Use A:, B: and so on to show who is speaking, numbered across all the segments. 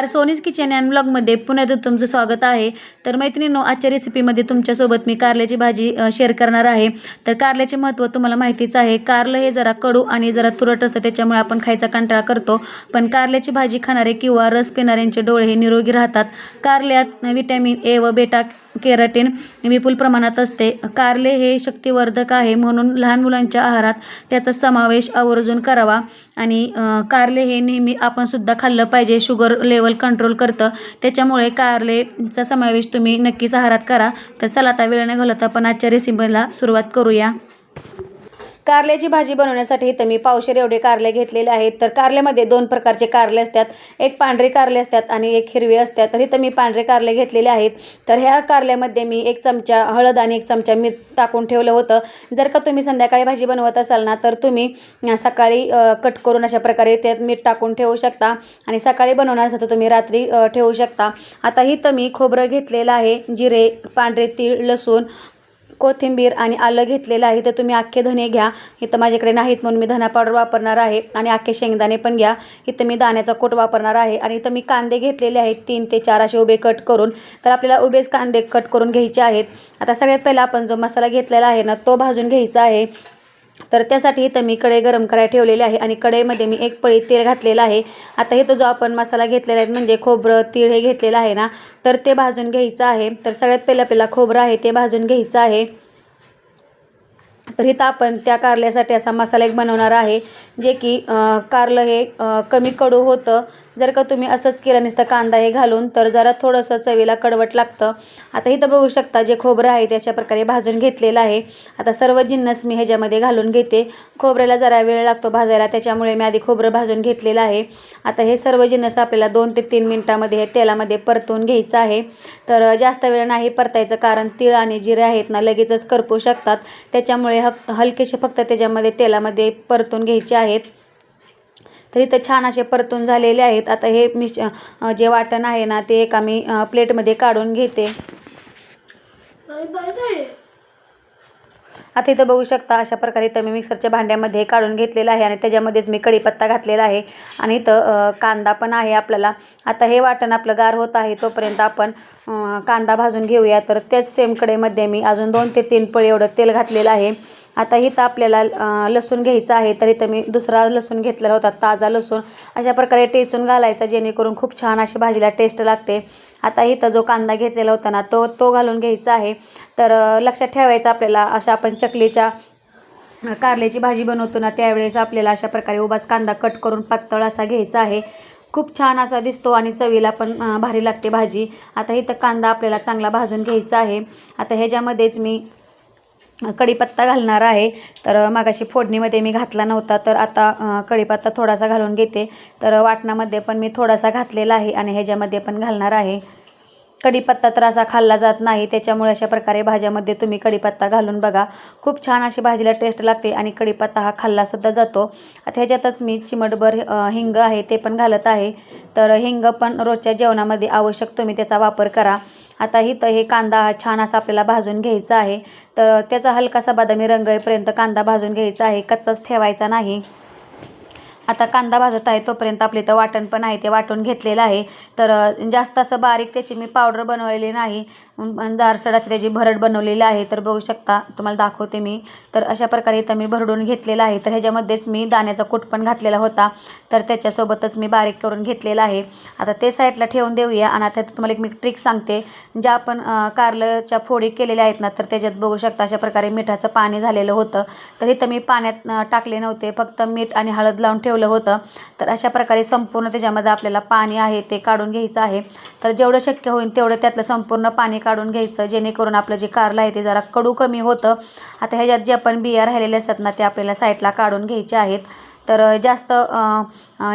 A: नमस्कार. सोनीज kitchen and ब्लॉगमध्ये पुन्हा एकदा तुमचं स्वागत आहे. तर मैत्रिणींनो आजच्या रेसिपीमध्ये तुमच्यासोबत मी कारल्याची भाजी शेअर करणार आहे. तर कारल्याचे महत्त्व तुम्हाला माहितीच आहे. कारलं हे जरा कडू आणि जरा तुरट असतं त्याच्यामुळे आपण खायचा कंटाळा करतो. पण कारल्याची भाजी खाणारे किंवा रस पिणाऱ्यांचे डोळे हे निरोगी राहतात. कारल्यात विटॅमिन ए व बेटा केराटीन विपुल प्रमाणात असते. कारले हे शक्तिवर्धक आहे म्हणून लहान मुलांच्या आहारात त्याचा समावेश आवर्जून करावा आणि कारले हे नेहमी आपण सुद्धा खाल्लं पाहिजे शुगर लेवल कंट्रोल करतं. त्याच्यामुळे कारलेचा समावेश तुम्ही नक्कीच आहारात करा. तर चला आता वेळ न घालवता आपण आजच्या रेसिपीला सुरुवात करूया. कारल्याची भाजी बनवण्यासाठी इथं मी पावशेर एवढे कारले घेतलेले आहेत. तर कारल्यामध्ये दोन प्रकारचे कारले असतात. एक पांढरे कारले असतात आणि एक हिरवे असतात. तर इथं मी पांढरे कारले घेतलेले आहेत. तर ह्या कारल्यामध्ये मी एक चमचा हळद आणि एक चमचा मीठ टाकून ठेवलं होतं. जर का तुम्ही संध्याकाळी भाजी बनवत असाल ना तर तुम्ही सकाळी कट करून अशा प्रकारे त्यात मीठ टाकून ठेवू शकता आणि सकाळी बनवणार असेल तर तुम्ही रात्री ठेवू शकता. आता इथं मी खोबरं घेतलेलं आहे. जिरे पांढरे तीळ लसूण कोथिंबीर आणि आलं घेतलेलं आहे तर तुम्ही अख्खे धने घ्या. इथं माझ्याकडे नाहीत म्हणून मी धना पावडर वापरणार आहे आणि अख्खे शेंगदाणे पण घ्या. इथं मी दाण्याचा कोट वापरणार आहे आणि इथं मी कांदे घेतलेले आहेत तीन ते चार असे उभे कट करून. तर आपल्याला उभेच कांदे कट करून घ्यायचे आहेत. आता सगळ्यात पहिला आपण जो मसाला घेतलेला आहे ना तो भाजून घ्यायचा आहे. तर त्यासाठी इथं मी कढई गरम करायला ठेवलेली आहे आणि कढईमध्ये मी एक पळी तेल घातलेलं आहे. आता इथं जो आपण मसाला घेतलेला आहे म्हणजे खोबरं तीळ हे घेतलेलं आहे ना तर ते भाजून घ्यायचं आहे. तर सगळ्यात पहिला पहिला खोबरं आहे ते भाजून घ्यायचं आहे. तर इथं आपण त्या कारल्यासाठी असा मसाला एक बनवणार आहे जे की कारलं हे कमी कडू होतं. जर का तुम्ही असंच केलं नसतं कांदा हे घालून तर जरा थोडंसं चवीला कडवट लागतं. आता इथं बघू शकता जे खोबरं आहे त्याच्या प्रकारे भाजून घेतलेलं आहे. आता सर्व जिन्नस मी ह्याच्यामध्ये घालून घेते. खोबऱ्याला जरा वेळ लागतो भाजायला त्याच्यामुळे मी आधी खोबरं भाजून घेतलेलं आहे. आता हे सर्व जिन्नस आपल्याला दोन ते तीन मिनटामध्ये हे तेलामध्ये परतून घ्यायचं आहे. तर जास्त वेळ नाही परतायचं कारण तीळ आणि जिरे आहेत ना लगेचच करपू शकतात. त्याच्यामुळे हक हलकेसे फक्त त्याच्यामध्ये तेलामध्ये परतून घ्यायचे आहेत. तर इथं छान असे परतून झालेले आहेत. आता हे मिश जे वाटण आहे ना ते एका मी प्लेटमध्ये काढून घेते. आता इथं बघू शकता अशा प्रकारे इथं मी मिक्सरच्या भांड्यामध्ये काढून घेतलेलं आहे आणि त्याच्यामध्येच मी कढीपत्ता घातलेला आहे. आणि इथं कांदा पण आहे आपल्याला. आता हे वाटण आपलं गार होत आहे तोपर्यंत आपण कांदा भाजून घेऊया. तर त्याच सेम कढईमध्ये मी अजून दोन ते तीन पळी एवढं तेल घातलेलं आहे. आता इथं आपल्याला लसूण घ्यायचं आहे तर इथं मी दुसरा लसूण घेतलेला होता ताजा लसूण. अशा प्रकारे टेचून घालायचा जेणेकरून खूप छान अशी भाजीला टेस्ट लागते. आता इथं जो कांदा घेतलेला होता ना तो तो घालून घ्यायचा आहे. तर लक्षात ठेवायचा आपल्याला अशा आपण चकलीच्या कारल्याची भाजी बनवतो ना त्यावेळेस आपल्याला अशा प्रकारे उभाच कांदा कट करून पातळ असा घ्यायचा आहे. खूप छान असा दिसतो आणि चवीला पण भारी लागते भाजी. आता इथं कांदा आपल्याला चांगला भाजून घ्यायचा आहे. आता ह्याच्यामध्येच मी कढीपत्ता घालणार आहे. तर मागाशी फोडणीमध्ये मी घातला नव्हता तर आता कढीपत्ता थोडासा घालून घेते. तर वाटणामध्ये पण मी थोडासा घातलेला आहे आणि ह्याच्यामध्ये पण घालणार आहे. कढीपत्ता तर असा खाल्ला जात नाही. त्याच्यामुळे अशा प्रकारे भाज्यामध्ये तुम्ही कढीपत्ता घालून बघा. खूप छान अशी भाजीला टेस्ट लागते आणि कढीपत्ता हा खाल्लासुद्धा जातो. आता ह्याच्यातच मी चिमटभर हिंग आहे ते पण घालत आहे. तर हिंग पण रोजच्या जेवणामध्ये आवश्यक तुम्ही त्याचा वापर करा. आता इथं हे कांदा हा छान असा आपल्याला भाजून घ्यायचा आहे. तर त्याचा हलकासा बदामी रंग येईपर्यंत कांदा भाजून घ्यायचा आहे. कच्चाच ठेवायचा नाही. आता कांदा भाजत आहे तोपर्यंत आपले इथं वाटण पण आहे ते वाटून घेतलेलं आहे. तर जास्त असं बारीक त्याची मी पावडर बनवलेली नाही. दारसडाची त्याची भरड बनवलेली आहे तर बघू शकता तुम्हाला दाखवते मी. तर अशा प्रकारे इथं मी भरडून घेतलेलं आहे. तर ह्याच्यामध्येच मी दाण्याचा कूट पण घातलेला होता. तर त्याच्यासोबतच मी बारीक करून घेतलेला आहे. आता ते साईडला ठेवून देऊया आणि आता तुम्हाला एक मी ट्रिक सांगते. ज्या आपण अं, फोडी केलेल्या आहेत ना तर त्याच्यात बघू शकता अशा प्रकारे मिठाचं पाणी झालेलं होतं. तर इथं मी पाण्यात टाकले नव्हते फक्त मीठ आणि हळद लावून ठेवलं होतं. तर अशा प्रकारे संपूर्ण त्याच्यामध्ये आपल्याला पाणी आहे ते काढून घ्यायचं आहे. तर जेवढं शक्य होईल तेवढं त्यातलं संपूर्ण पाणी काढून घ्यायचं जेणेकरून आपलं जे कारलं आहे ते जरा कडू कमी होतं. आता ह्याच्यात जे आपण बिया राहिलेले असतात ना ते आपल्याला साईडला काढून घ्यायचे आहेत. तर जास्त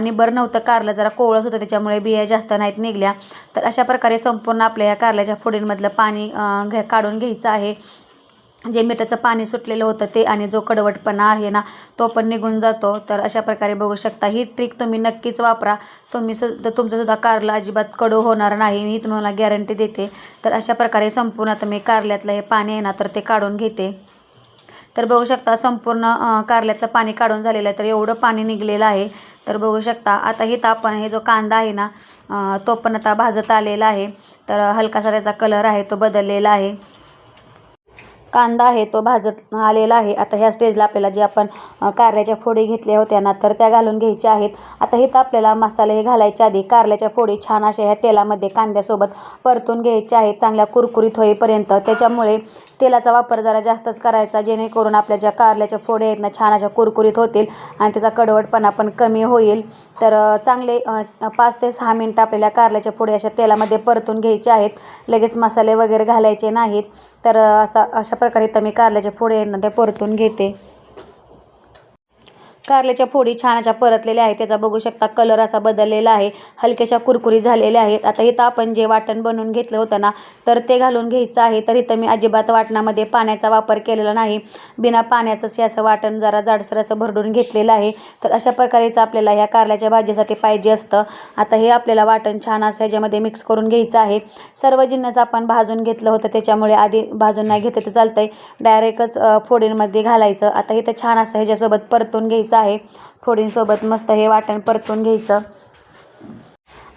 A: निबर नव्हतं कारलं जरा कोवळंच होतं त्याच्यामुळे बिया जास्त नाहीत निघल्या. तर अशा प्रकारे संपूर्ण आपल्या या कारल्याच्या फोडींमधलं पाणी घ घे काढून घ्यायचं आहे. जे मिठाचं पाणी सुटलेलं होतं ते आणि जो कडवटपणा आहे ना तो पण निघून जातो. तर अशा प्रकारे बघू शकता ही ट्रिक तुम्ही नक्कीच वापरा. तुम्ही सुद्धा तुमचंसुद्धा कारलं अजिबात कडू होणार नाही. मी तुम्हाला गॅरंटी देते. तर अशा प्रकारे संपूर्ण आता मी कारल्यातलं हे पाणी आहे ना तर ते काढून घेते. तर बघू शकता संपूर्ण कारल्यातलं पाणी काढून झालेलं आहे. तर एवढं पाणी निघलेलं आहे. तर बघू शकता आता इथं आपण हे जो कांदा आहे ना तो पण आता भाजत आलेला आहे. तर हलकासा त्याचा कलर आहे तो बदललेला आहे. कांदा आहे तो भाजत आलेला आहे. आता ह्या स्टेजला आपल्याला जे आपण कारल्याच्या फोडी घेतल्या होत्या ना तर त्या घालून घ्यायच्या आहेत. आता इथं आपल्याला मसाले हे घालायच्या आधी. कारल्याच्या फोडी छान अशा ह्या तेलामध्ये कांद्यासोबत परतून घ्यायच्या आहेत. चांगल्या कुरकुरीत होईपर्यंत. त्याच्यामुळे तेलाचा वापर जरा जास्तच करायचा जेणेकरून आपल्या ज्या कारल्याच्या फोड्या आहेत ना छान अशा कुरकुरीत होतील आणि त्याचा कडवटपणा पण कमी होईल. तर चांगले पाच ते सहा मिनटं आपल्याला कारल्याच्या फोडी अशा तेलामध्ये परतून घ्यायच्या आहेत. लगेच मसाले वगैरे घालायचे नाहीत. तर असा अशा प्रकारे इथं मी कारल्याच्या फोडी आहेत ना त्या परतून घेते. कारल्याच्या फोडी छान अशा परतलेल्या आहेत. त्याचा बघू शकता कलर असा बदललेला आहे. हलक्याशा कुरकुरी झालेल्या आहेत. आता इथं आपण जे वाटण बनवून घेतलं होतं ना तर ते घालून घ्यायचं आहे. तर इथं मी अजिबात वाटणामध्ये पाण्याचा वापर केलेला नाही. बिना पाण्याचंच असं वाटण जरा जाडसर असं भरडून घेतलेलं आहे. तर अशा प्रकारेच आपल्याला ह्या कारल्याच्या भाजीसाठी पाहिजे असतं. आता हे आपल्याला वाटण छान असं ह्याच्यामध्ये मिक्स करून घ्यायचं आहे. सर्व जिन्नस आपण भाजून घेतलं होतं. त्याच्यामुळे आधी भाजून नाही घेतलं तर चालतंय. डायरेक्टच फोडींमध्ये घालायचं. आता इथं छान असं ह्याच्यासोबत परतून घ्यायचं आहे. फोडींसोबत मस्त हे वाटण परतून घ्यायचं.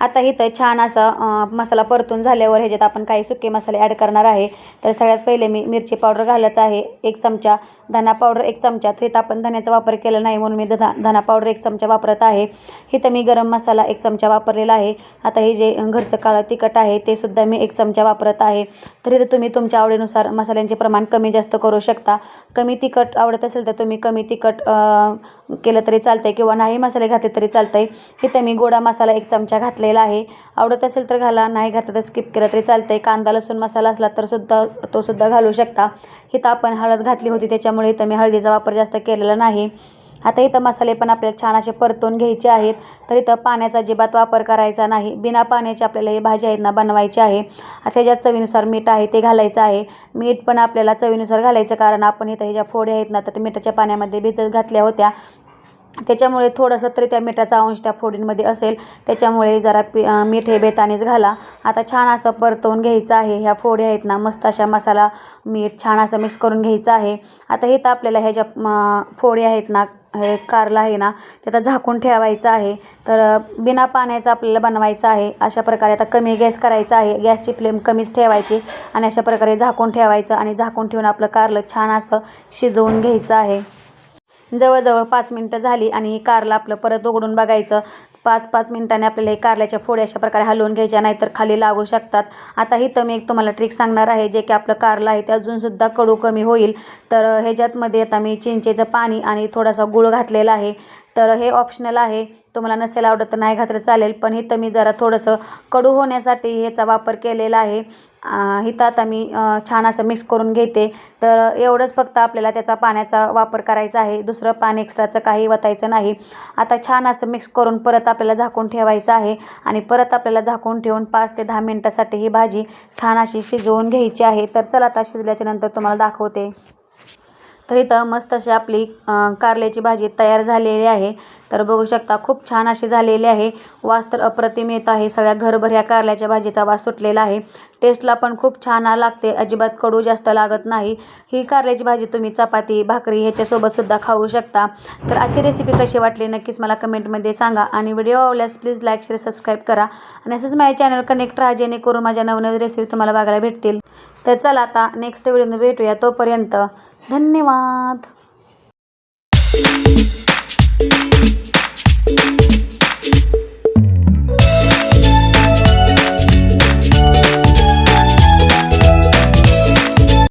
A: आता इथं छान असा मसाला परतून झाल्यावर ह्याच्यात आपण काही सुके मसाले ॲड करणार आहे. तर सगळ्यात पहिले मी मिरची पावडर घालत आहे एक चमचा. धना पावडर एक चमचा. तर इथं आपण धन्याचा वापर केला नाही म्हणून मी धना धना पावडर एक चमचा वापरत आहे. इथं मी गरम मसाला एक चमचा वापरलेला आहे. आता हे जे घरचं काळं तिखट आहे ते सुद्धा मी एक चमचा वापरत आहे. तर इथं तुम्ही तुमच्या आवडीनुसार मसाल्यांचे प्रमाण कमी जास्त करू शकता. कमी तिखट आवडत असेल तर तुम्ही कमी तिखट केलं तरी चालतंय किंवा नाही मसाले घातले तरी चालतंय. इथं मी गोडा मसाला एक चमचा घातलेला आहे. आवडत असेल तर घाला नाही घातलं तर स्किप केलं तरी चालतं आहे कांदा लसूण मसाला असला तर सुद्धा तो सुद्धा घालू शकता. इथं आपण हळद घातली होती त्याच्यामुळे इथं मी हळदीचा वापर जास्त केलेला नाही. आता इथं मसाले पण आपल्याला छान असे परतून घ्यायचे आहेत. तर इथं पाण्याचा अजिबात वापर करायचा नाही. बिना पाण्याची आपल्याला हे भाजी आहेत ना बनवायची आहे. आता ह्याच्यात चवीनुसार मीठ आहे ते घालायचं आहे. मीठ पण आपल्याला चवीनुसार घालायचं कारण आपण इथं ह्याच्या फोड्या आहेत ना तर मिठाच्या पाण्यामध्ये भिजत घातल्या होत्या. त्याच्यामुळे थोडंसं तरी त्या मिठाचा अंश त्या फोडींमध्ये असेल. त्याच्यामुळे जरा पी मीठ हे बेतानेच घाला. आता छान असं परतवून घ्यायचं आहे. ह्या फोडी आहेत ना मस्त अशा मसाला मीठ छान असं मिक्स करून घ्यायचं आहे. आता हे तर आपल्याला ह्या ज्या फोडी आहेत ना हे कारला आहे ना त्याचा झाकून ठेवायचं आहे. तर बिना पाण्याचं आपल्याला बनवायचं आहे. अशा प्रकारे आता कमी गॅस करायचा आहे. गॅसची फ्लेम कमीच ठेवायची आणि अशा प्रकारे झाकून ठेवायचं आणि झाकून ठेवून आपलं कारलं छान असं शिजवून घ्यायचं आहे. जवळजवळ पाच मिनटं झाली आणि हे कारलं आपलं परत उघडून बघायचं. पाच पाच मिनटाने आपल्याला हे कारल्याच्या फोड्या अशा प्रकारे हलवून घ्यायच्या नाहीतर खाली लागू शकतात. आता तर मी एक तुम्हाला ट्रिक सांगणार आहे जे की आपलं कारलं आहे ते अजूनसुद्धा कडू कमी होईल. तर ह्याच्यातमध्ये आता मी चिंचेचं पाणी आणि थोडासा गुळ घातलेला आहे. तर हे ऑप्शनल आहे. तुम्हाला नसेल आवडत तर नाही घातलं चालेल पण इथं मी जरा थोडंसं कडू होण्यासाठी ह्याचा वापर केलेला आहे. अं, इथं आता मी छान असं मिक्स करून घेते. तर एवढंच फक्त आपल्याला त्याचा पाण्याचा वापर करायचा आहे. दुसरं पाणी एक्स्ट्राचं काही वतायचं नाही. आता छान असं मिक्स करून परत आपल्याला झाकून ठेवायचं आहे. आणि परत आपल्याला झाकून ठेवून पाच ते दहा मिनटासाठी ही भाजी छान अशी शिजवून घ्यायची आहे. तर चला आता शिजल्याच्या नंतर तुम्हाला दाखवते. तर इथं मस्त अशी आपली कारल्याची भाजी तयार झालेली आहे. तर बघू शकता खूप छान अशी झालेली आहे. वास तर अप्रतिम येत आहे. सगळ्या घरभर ह्या कारल्याच्या भाजीचा वास सुटलेला आहे. टेस्टला पण खूप छान लागते. अजिबात कडू जास्त लागत नाही. ही कारल्याची भाजी तुम्ही चपाती भाकरी ह्याच्यासोबतसुद्धा खाऊ शकता. तर आजची रेसिपी कशी वाटली नक्कीच मला कमेंटमध्ये सांगा. आणि व्हिडिओ आवडल्यास प्लीज लाईक शेअर सबस्क्राईब करा. आणि असंच माझ्या चॅनल कनेक्ट राहा जेणेकरून माझ्या नवनवीन रेसिपी तुम्हाला बघायला भेटतील. तर चला आता नेक्स्ट व्हिडिओ भेटूया तोपर्यंत. धन्यवाद.